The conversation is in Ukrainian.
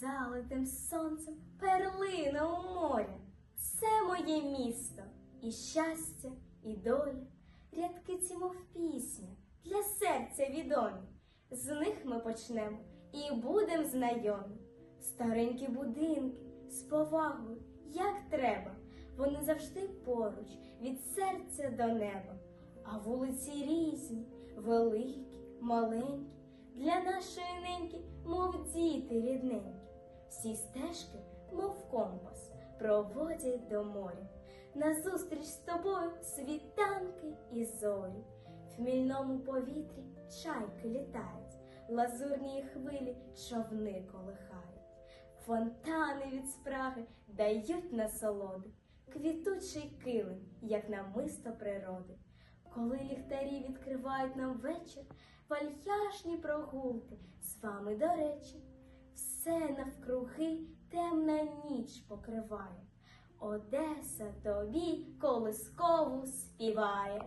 залитим сонцем перлина у моря. Це моє місто, і щастя, і доля. Рядки ці, мов пісня, для серця відомі. З них ми почнемо і будем знайомі. Старенькі будинки з повагою, як треба. Вони завжди поруч, від серця до неба. А вулиці різні, великі, маленькі, для нашої неньки, мов діти рідненькі. Всі стежки, мов компас, проводять до моря. Назустріч з тобою світанки і зорі. В хмільному повітрі чайки літають, лазурні хвилі човни колихають. Фонтани від спраги дають насолоди, квітучий килим, як намисто природи. Коли ліхтарі відкривають нам вечір, вальяжні прогулки з вами, до речі, все навкруги темна ніч покриває. Одеса тобі колискову співає.